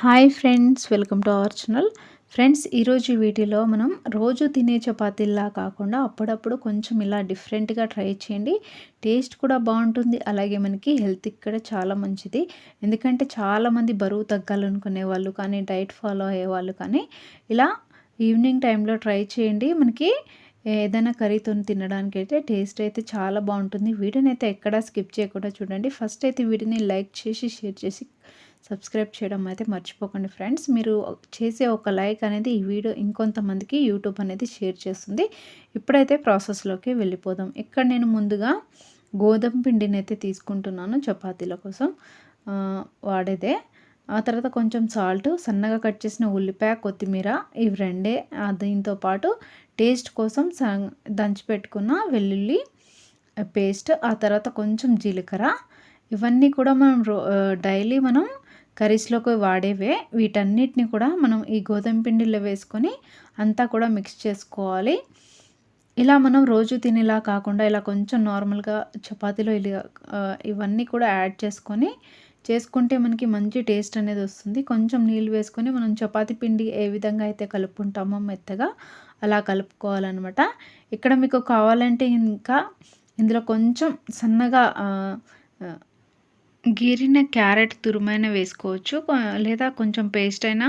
Hi friends welcome to our channel. Friends ఈరోజు వీటిలో మనం రోజు తినే చపాతీలా కాకుండా అప్పుడప్పుడు కొంచెం ఇలా డిఫరెంట్గా ట్రై చేయండి. టేస్ట్ కూడా బాగుంటుంది. అలాగే మనకి హెల్త్ కూడా చాలా మంచిది. ఎందుకంటే చాలామంది బరువు తగ్గాలనుకునే వాళ్ళు కానీ డైట్ ఫాలో అయ్యే వాళ్ళు కానీ ఇలా ఈవినింగ్ టైంలో ట్రై చేయండి. మనకి ఏదైనా కర్రీతో తినడానికి అయితే టేస్ట్ అయితే చాలా బాగుంటుంది. వీడియోని అయితే ఎక్కడా స్కిప్ చేయకుండా చూడండి. ఫస్ట్ అయితే వీటిని లైక్ చేసి షేర్ చేసి సబ్స్క్రైబ్ చేయడం అయితే మర్చిపోకండి ఫ్రెండ్స్. మీరు చేసే ఒక లైక్ అనేది ఈ వీడియో ఇంకొంతమందికి యూట్యూబ్ అనేది షేర్ చేస్తుంది. ఇప్పుడైతే ప్రాసెస్లోకి వెళ్ళిపోదాం. ఇక్కడ నేను ముందుగా గోధుమ పిండిని అయితే తీసుకుంటున్నాను చపాతీల కోసం. వాడేదే. ఆ తర్వాత కొంచెం సాల్ట్ సన్నగా కట్ చేసిన ఉల్లిపాయ కొత్తిమీర ఇవి రెండే. దీంతో పాటు టేస్ట్ కోసం దంచి పెట్టుకున్న వెల్లుల్లి పేస్ట్ ఆ తర్వాత కొంచెం జీలకర్ర. ఇవన్నీ కూడా మనం డైలీ మనం కర్రీస్లోకి వాడేవే. వీటన్నిటిని కూడా మనం ఈ గోధుమ పిండిలో వేసుకొని అంతా కూడా మిక్స్ చేసుకోవాలి. ఇలా మనం రోజు తినేలా కాకుండా ఇలా కొంచెం నార్మల్గా చపాతీలో ఇలా ఇవన్నీ కూడా యాడ్ చేసుకొని చేసుకుంటే మనకి మంచి టేస్ట్ అనేది వస్తుంది. కొంచెం నీళ్ళు వేసుకొని మనం చపాతి పిండి ఏ విధంగా అయితే కలుపుకుంటామో మెత్తగా అలా కలుపుకోవాలన్నమాట. ఇక్కడ మీకు కావాలంటే ఇంకా ఇందులో కొంచెం సన్నగా గీరిన క్యారెట్ తురుమైన వేసుకోవచ్చు. లేదా కొంచెం పేస్ట్ అయినా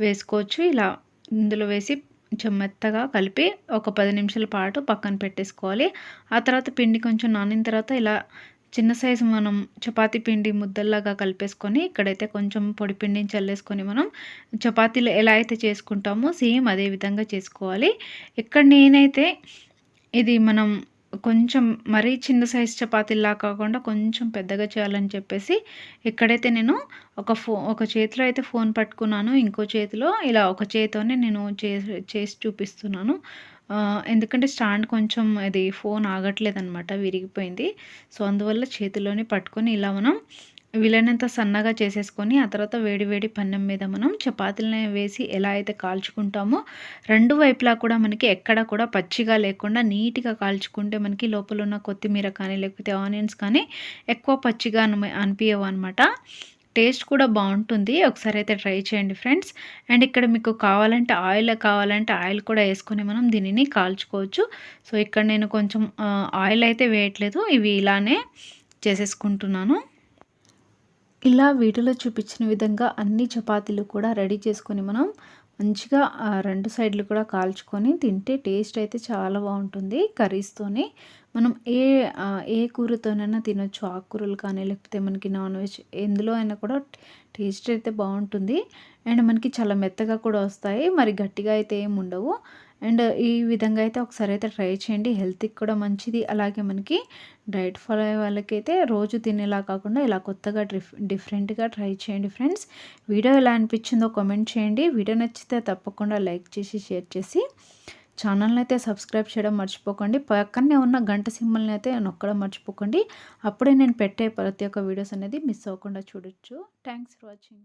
వేసుకోవచ్చు. ఇలా ఇందులో వేసి కొంచెం మెత్తగా కలిపి ఒక పది నిమిషాల పాటు పక్కన పెట్టేసుకోవాలి. ఆ తర్వాత పిండి కొంచెం నానిన తర్వాత ఇలా చిన్న సైజు మనం చపాతి పిండి ముద్దల్లాగా కలిపేసుకొని ఇక్కడైతే కొంచెం పొడి పిండిని చల్లేసుకొని మనం చపాతీలు ఎలా అయితే చేసుకుంటామో సేమ్ అదే విధంగా చేసుకోవాలి. ఇక్కడ నేనైతే ఇది మనం కొంచెం మరీ చిన్న సైజ్ చపాతీలా కాకుండా కొంచెం పెద్దగా చేయాలని చెప్పేసి ఎక్కడైతే నేను ఒక ఫో ఒక చేతిలో అయితే ఫోన్ పట్టుకున్నాను ఇంకో చేతిలో ఇలా ఒక చేతితోనే నేను చేసి చూపిస్తున్నాను. ఎందుకంటే స్టాండ్ కొంచెం అది ఫోన్ ఆగట్లేదు అనమాట విరిగిపోయింది. సో అందువల్ల చేతిలోనే పట్టుకొని ఇలా మనం వీలైనంత సన్నగా చేసేసుకొని ఆ తర్వాత వేడి వేడి పన్నెం మీద మనం చపాతీలని వేసి ఎలా అయితే కాల్చుకుంటామో రెండు వైపులా కూడా మనకి ఎక్కడ కూడా పచ్చిగా లేకుండా నీట్గా కాల్చుకుంటే మనకి లోపల ఉన్న కొత్తిమీర కానీ లేకపోతే ఆనియన్స్ కానీ ఎక్కువ పచ్చిగా అనిపించవు అనమాట టేస్ట్ కూడా బాగుంటుంది. ఒకసారి అయితే ట్రై చేయండి ఫ్రెండ్స్. అండ్ ఇక్కడ మీకు కావాలంటే ఆయిల్ కావాలంటే ఆయిల్ కూడా వేసుకొని మనం దీనిని కాల్చుకోవచ్చు. సో ఇక్కడ నేను కొంచెం ఆయిల్ అయితే వేయట్లేదు. ఇవి ఇలానే చేసేసుకుంటున్నాను. ఇలా వీటిలో చూపించిన విధంగా అన్ని చపాతీలు కూడా రెడీ చేసుకొని మనం మంచిగా రెండు సైడ్లు కూడా కాల్చుకొని తింటే టేస్ట్ అయితే చాలా బాగుంటుంది కర్రీస్తోని. మనం ఏ ఏ కూరతోనైనా తినొచ్చు ఆకుకూరలు కానీ లేకపోతే మనకి నాన్ వెజ్ ఎందులో అయినా కూడా టేస్ట్ అయితే బాగుంటుంది. అండ్ మనకి చాలా మెత్తగా కూడా వస్తాయి మరి గట్టిగా అయితే ఏమి ఉండవు. అండ్ ఈ విధంగా అయితే ఒకసారి అయితే ట్రై చేయండి. హెల్త్కి కూడా మంచిది. అలాగే మనకి డైట్ ఫాలో అయ్యే వాళ్ళకైతే రోజు తినేలా కాకుండా ఇలా కొత్తగా డిఫరెంట్గా ట్రై చేయండి ఫ్రెండ్స్. వీడియో ఎలా అనిపించిందో కామెంట్ చేయండి. వీడియో నచ్చితే తప్పకుండా లైక్ చేసి షేర్ చేసి ఛానల్ని అయితే సబ్స్క్రైబ్ చేయడం మర్చిపోకండి. పక్కనే ఉన్న గంట సింబల్ని అయితే నొక్కడం మర్చిపోకండి. అప్పుడే నేను పెట్టే ప్రతి ఒక్క వీడియోస్ అనేది మిస్ అవ్వకుండా చూడొచ్చు. Thanks for watching.